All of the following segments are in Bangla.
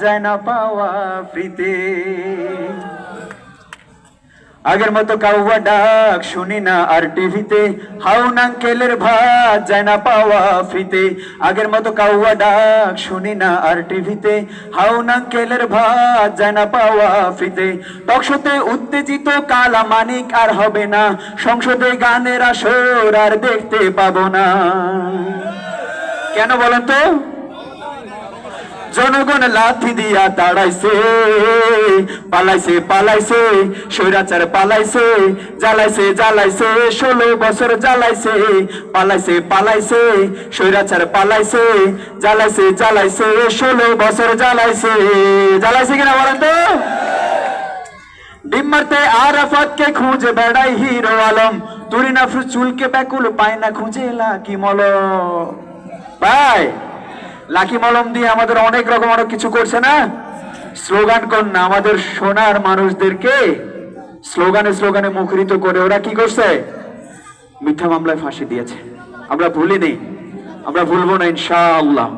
যায় না পাওয়া ফ্রিতে। আগের মতো কাউয়া ডাক শুনি না আর টিভিতে। হাউন আঙ্কেলের ভাত যায় না পাওয়া ফ্রিতে। আগের মতো কাউয়া ডাক শুনি না আর টিভিতে। হাউন আঙ্কেলের ভাত যায় না পাওয়া ফ্রিতে। টকশোতে উত্তেজিত কালা মানিক আর হবে না। সংসদে গানের আসর আর দেখতে পাবো না। কেন বলেন তো? জনগণ লাথি দিয়া তাড়াইছে। পালাইছে পালাইছে, স্বৈরাচার পালাইছে, জ্বালাইছে জ্বালাইছে, ষোলো বছর জ্বালাইছে। পালাইছে পালাইছে, স্বৈরাচার পালাইছে, জ্বালাইছে জ্বালাইছে, ষোলো বছর জ্বালাইছে। জ্বালাইছে কিনা বলেন তো? ডিম মারতে আরাফাতকে খুঁজে বেড়াই হিরো আলম। তুরি নাফরু চুলকে ব্যাকুল পায় না খুঁজে লাকি মল ভাই লাকি মলম দিয়ে আমাদের অনেক রকম অনেক কিছু করছে না? স্লোগান কর না আমাদের সোনার মানুষদেরকে স্লোগানে স্লোগানে মুখরিত করে ওরা কি করছে? মিথ্যা মামলায় ফাঁসি দিয়েছে। আমরা ভুলিনি। আমরা ভুলবো না ইনশাআল্লাহ।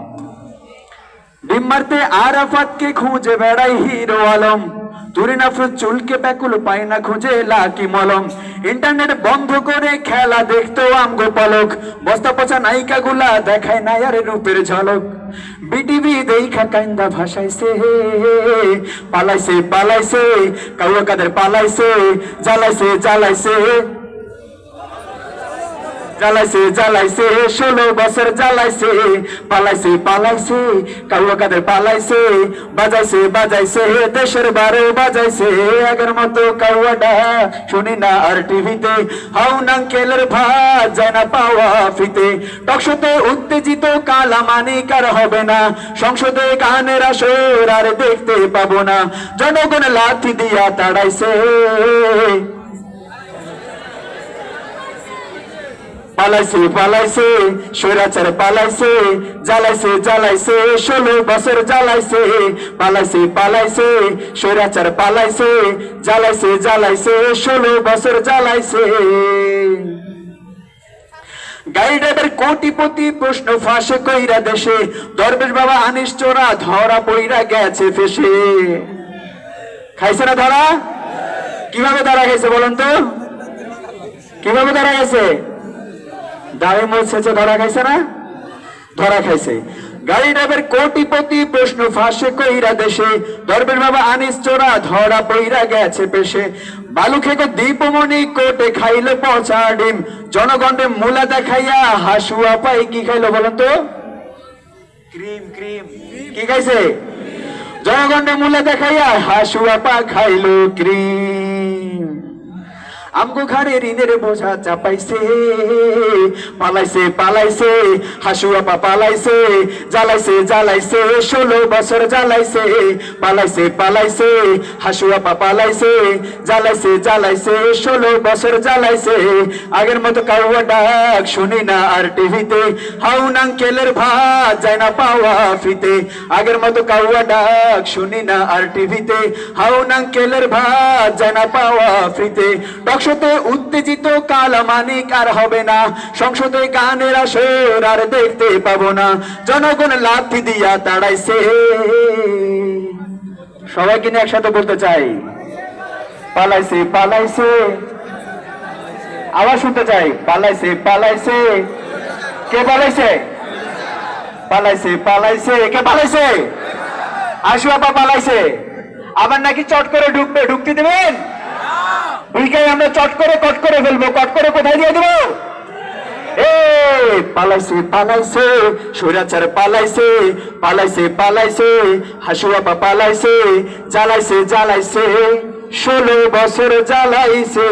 ডিম মারতে আরাফাতকে খুঁজে বেড়াই হিরো আলম। তুরি নাফরুজ চুলকে প্যাকুল পাই না খুঁজে লাকি মলম। ইন্টারনেট বন্ধ করে খেলা দেখতো আমগো পলক বস্তা পচা নায়িকা গুলা দেখায় না আরে রূপের ঝলক। বিটিভি দেখা কান্দা ভাসাইছে পালাইছে পালাইছে কাউয়া কাদের পালাইছে, জ্বালাইছে জ্বালাইছে। জ্বালাইছে জ্বালাইছে, ষোলো বছর জ্বালাইছে, পালাইছে পালাইছে, কাউয়া কাদের পালাইছে, বাজাইছে বাজাইছে, দেশের বারে বাজাইছে, আগের মতো কাউয়াডা শুনি না আর টিভিতে। হাউ নাঙ্কেলের ভাত যায় না পাওয়া ফিতে। টকশোতে উত্তেজিত কালা মানিক আর হবে না। সংসদে গানের আসর আর দেখতে পাবো না। জনগণ লাথি দিয়া তাড়াইছে। পালাইছে পালাইছে, স্বৈরাচার পালাইছে, জ্বালাইছে জ্বালাইছে, ষোলো বছর জ্বালাইছে, পালাইছে পালাইছে, স্বৈরাচার পালাইছে, জ্বালাইছে জ্বালাইছে, ষোলো বছর জ্বালাইছে। গাড়ি কোটিপতি প্রশ্ন ফাঁসে কইরা দেশে, দরবেশ বাবা আনিস চোরা ধরা পইরা গেছে ফেসে। খাইছে না ধরা? কীভাবে ধরা গেছে বলুন তো? কীভাবে ধরা গেছে? মোট শেষে ধরা খাইছে না? ধরা খাইছে। গাড়ি ড্রাইভার কোটিপতি প্রশ্ন ফাঁসে কইরা দেশে। দরবের বাবা আনিস চোরা ধরা পইরা গেছে পেশে। বালু খেকে দীপমণি কোটে খাইলো পচা ডিম। জনগণে মুলা দেখাইয়া হাসুয়া পাই, কি খাইলো বলেন তো? Cream cream. কি খাইছে? জনগণে মুলা দেখাইয়া হাসুয়া পা খাইলো ক্রিম। আমগো ঘরে ঋণের বোঝা চাপাইছে। পালাইছে পালাইছে, হাসুয়া পা পালাইছে, জ্বালাইছে জ্বালাইছে, ষোলো বছর জ্বালাইছে, পালাইছে পালাইছে, হাসুয়া পা পালাইছে, জ্বালাইছে জ্বালাইছে, ষোলো বছর জ্বালাইছে। আগের মতো কাউয়া ডাক শুনি না আর টিভিতে হাউন আঙ্কেলের ভাত যায় না পাওয়া ফিতে। আগের মতো কাউয়া ডাক শুনি না আর টিভিতে হাউন আঙ্কেলের ভাত যায় না পাওয়া ফ্রিতে টকশোতে উত্তেজিত কালা মানিক আর হবে না, সংসদে গানের আসর আর দেখতে পাবো না। জনগণ লাথি দিয়া তাড়াইছে। সবাই কিনে একসাথে বলতে চাই। পালাইছে পালাইছে। আবার শুনতে চাই। পালাইছে পালাইছে। কে পালাইছে? পালাইছে পালাইছে। কে পালাইছে? আশু আপা পালাইছে। আবার নাকি চট করে ঢুকবে ঢুকতে দেবেন? ঢুকে আমরা চট করে কট করে ফেলব। কট করে কোথায় দিয়ে দেবো? পালাইছে পালাইছে সৈরাচার পালাইছে পালাইছে পালাইছে হাসুয়াপা পালাইছে জ্বালাইছে জ্বালাইছে ষোলো বছর জ্বালাইছে।